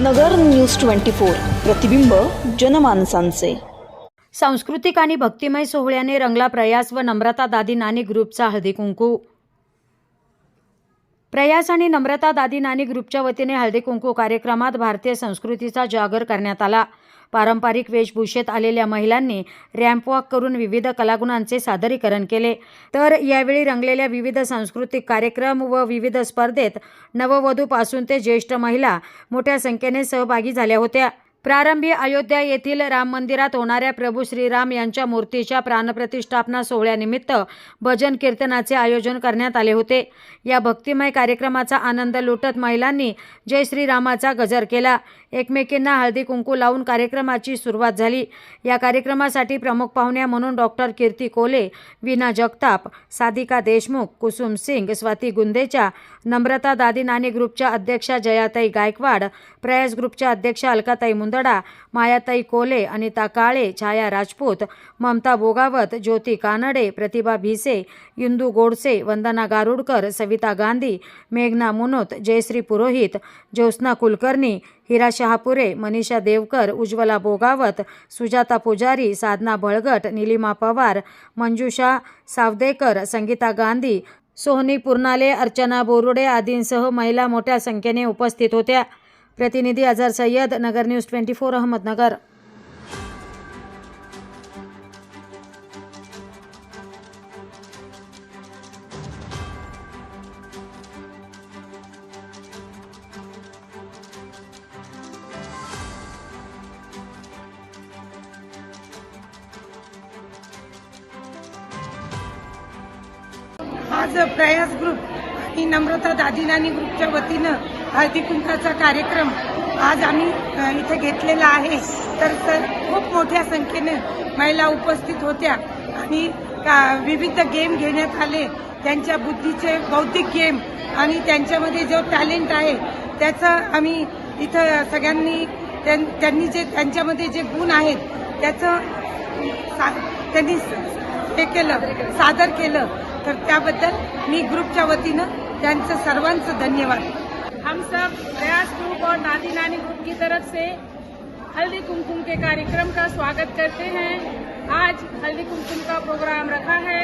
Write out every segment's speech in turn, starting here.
नगर news twenty four प्रतिबिंब जनमानसांचे. सांस्कृतिक आणि भक्तिमय सोहळ्याने रंगला प्रयास व नम्रता दादी नानी ग्रुपचा हळदी कुंकू. प्रयास आणि नम्रता दादी नानी ग्रुपच्या वतीने हळदी कुंकू कार्यक्रमात भारतीय संस्कृतीचा जागर करण्यात आला. पारंपरिक वेशभूषेत आलेल्या महिलांनी रॅम्प वॉक करून विविध कलागुणांचे सादरीकरण केले. तर यावेळी रंगलेल्या विविध सांस्कृतिक कार्यक्रम व विविध स्पर्धेत नववधूपासून ते ज्येष्ठ महिला मोठ्या संख्येने सहभागी झाल्या होत्या. प्रारंभी अयोध्या येथील राम मंदिरात होणाऱ्या प्रभू श्रीराम यांच्या मूर्तीच्या प्राणप्रतिष्ठापना सोहळ्यानिमित्त भजन कीर्तनाचे आयोजन करण्यात आले होते. या भक्तिमय कार्यक्रमाचा आनंद लुटत महिलांनी जय श्रीरामाचा गजर केला. एकमेकींना हळदी कुंकू लावून कार्यक्रमाची सुरुवात झाली. या कार्यक्रमासाठी प्रमुख पाहुण्या म्हणून डॉक्टर कीर्ती कोले विना जगताप साधिका देशमुख कुसुम सिंग स्वाती गुंदेच्या नम्रता दादी नानी ग्रुपच्या अध्यक्षा जयाताई गायकवाड प्रयास ग्रुपच्या अध्यक्षा अलकाताई मुंद मुंदडा मायाताई कोले अनिता काळे छाया राजपूत ममता बोगावत ज्योती कानडे प्रतिभा भिसे इंदू गोडसे वंदना गारुडकर सविता गांधी मेघना मुनोत जयश्री पुरोहित ज्योत्स्ना कुलकर्णी हिरा शहापुरे मनीषा देवकर उज्ज्वला बोगावत सुजाता पुजारी साधना बळगट निलिमा पवार मंजुषा सावदेकर संगीता गांधी सोहनी पुर्नाले अर्चना बोरुडे आदींसह महिला मोठ्या संख्येने उपस्थित होत्या. प्रतिनिधी Azhar Sayyad Nagar news twenty four Ahmednagar. आज प्रयास ग्रुप आणि नम्रता दादीनानी ग्रुपच्या वतीनं हळदी कुंकाचा कार्यक्रम आज आम्ही इथे घेतलेला आहे. तर सर खूप मोठ्या संख्येने महिला उपस्थित होत्या आणि का- विविध गेम घेण्यात आले. त्यांच्या बुद्धीचे बौद्धिक गेम आणि त्यांच्यामध्ये जो टॅलेंट आहे त्याचं आम्ही इथं सगळ्यांनी त्यां- त्यांनी जे त्यांच्यामध्ये जे गुण आहेत त्याचं सा- त्यांनी स- हे केलं सादर केलं. तर त्याबद्दल मी ग्रुपच्या वतीनं त्यांचं सर्वांचं धन्यवाद. हम सब प्रयास ग्रुप और नाती नानी ग्रुप की तरफ़ से हल्दी कुमकुम के कार्यक्रम का स्वागत करते हैं। आज हल्दी कुमकुम का प्रोग्राम रखा है।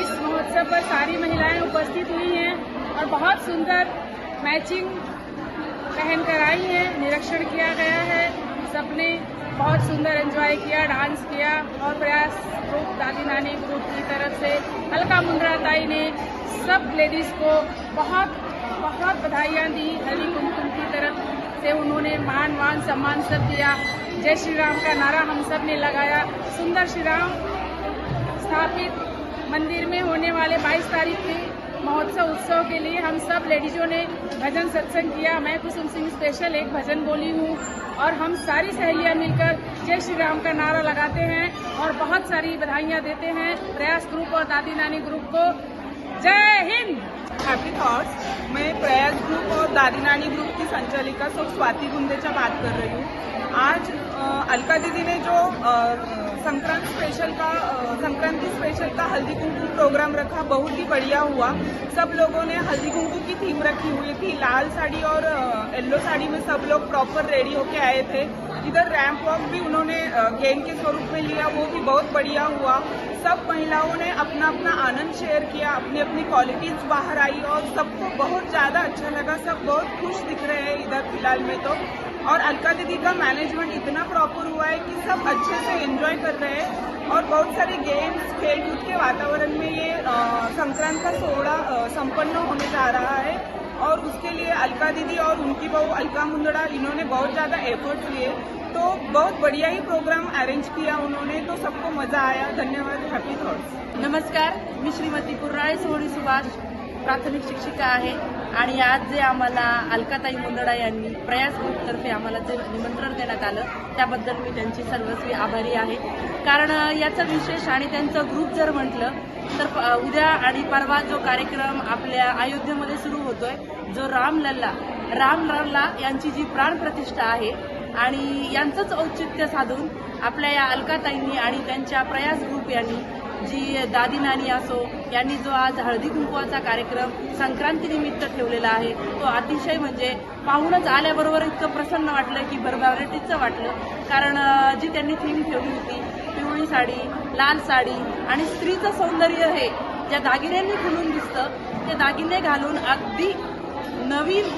इस महोत्सव पर सारी महिलाएँ उपस्थित हुई हैं और बहुत सुंदर मैचिंग पहनकर आई हैं। निरीक्षण किया गया है। बहुत सुंदर एंजॉय किया डांस किया और प्रयास ग्रुप दादी नानी ग्रुप की तरफ़ से। अलका मुंद्रा ताई ने सब लेडीज़ को बहुत बहुत बधाइयाँ दी। हरी कुमकुम की तरफ़ से उन्होंने मान वान सम्मान सब दिया जय श्री राम का नारा हम सबने लगाया। सुंदर श्री राम स्थापित मंदिर में होने वाले 22 तारीख के महोत्सव उत्सव के लिए हम सब लेडीजों ने भजन सत्संग किया। मैं कुसुम सिंह स्पेशल एक भजन बोली हूँ और हम सारी सहेलियाँ मिलकर जय श्री राम का नारा लगाते हैं और बहुत सारी बधाइयाँ देते हैं प्रयास ग्रुप और दादी नानी ग्रुप को। जय हिंद! हैप्पी थॉट्स मैं प्रयास ग्रुप और दादी नानी ग्रुप की संचालिका सब स्वाति गुंदेचा बात कर रही हूँ। आज अलका दीदी ने जो आ, संक्रांत स्पेशल का संक्रांति स्पेशल का हल्दी कुंकू प्रोग्राम रखा, बहुत ही बढ़िया हुआ। सब लोगों ने हल्दी कुंकू की थीम रखी हुई थी, लाल साड़ी और येलो साड़ी में सब लोग प्रॉपर रेडी होके आए थे। इधर रैंप वॉक भी उन्होंने गेम के स्वरूप में लिया, वो भी बहुत बढ़िया हुआ। सब महिलाओं ने अपना अपना आनंद शेयर किया अपनी अपनी क्वालिटीज बाहर आई और सबको बहुत ज़्यादा अच्छा लगा, सब बहुत खुश दिख रहे हैं इधर फ़िलहाल में तो। और अलका दीदी का मैनेजमेंट इतना प्रॉपर हुआ है कि सब अच्छे से एंजॉय कर रहे हैं। और बहुत सारे गेम्स खेलकूद के वातावरण में ये संक्रांत का सोहड़ा संपन्न होने जा रहा है। और उसके लिए अलका दीदी और उनकी बहू अलका मुंदड़ा, इन्होंने बहुत ज़्यादा एफर्ट्स लिए। तो बहुत बढ़िया ही प्रोग्राम अरेंज किया उन्होंने। तो सबको मज़ा आया। धन्यवाद। हैप्पी थॉट्स नमस्कार, मी श्रीमती कुर्राळे सोहणी सुभाष, प्राथमिक शिक्षिका आहे. आणि आज जे आम्हाला अलकाताई मुंदडा यांनी प्रयास ग्रुपतर्फे आम्हाला जे निमंत्रण देण्यात आलं त्याबद्दल मी त्यांची सर्वस्वी आभारी आहे. कारण याचं विशेष आणि त्यांचं ग्रुप जर म्हटलं तर प- उद्या आणि परवा जो कार्यक्रम आपल्या अयोध्येमध्ये सुरू होतोय जो रामलल्ला रामलल्ला यांची जी प्राणप्रतिष्ठा आहे आणि यांचंच औचित्य साधून आपल्या या अलकाताईंनी आणि त्यांच्या प्रयास ग्रुप यांनी जी दादी नानी असो यांनी जो आज हळदी कुंकवाचा कार्यक्रम संक्रांतीनिमित्त ठेवलेला आहे तो अतिशय म्हणजे पाहूनच आल्याबरोबर इतकं प्रसन्न वाटलं की भरभराटीचं वाटलं. कारण जी त्यांनी थीम ठेवली होती पिवळी साडी लाल साडी आणि स्त्रीचं सौंदर्य हे ज्या दागिन्यांनी खुलून दिसतं ते दागिने घालून अगदी नवीन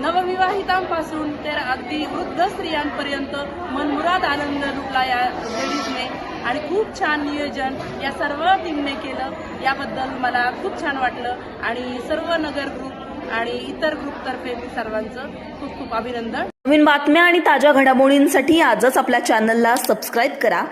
नवविवाहितांपासून तर अगदी वृद्ध स्त्रियांपर्यंत मनमुराद आनंद लुटला या लेडीजने. आणि खूप छान नियोजन या सर्व टीमने केलं. याबद्दल मला खूप छान वाटलं. आणि सर्व नगर ग्रुप आणि इतर ग्रुपतर्फे मी सर्वांचं खूप खूप अभिनंदन. नवीन बातम्या आणि ताज्या घडामोडींसाठी आजच आपल्या चॅनलला सबस्क्राईब करा.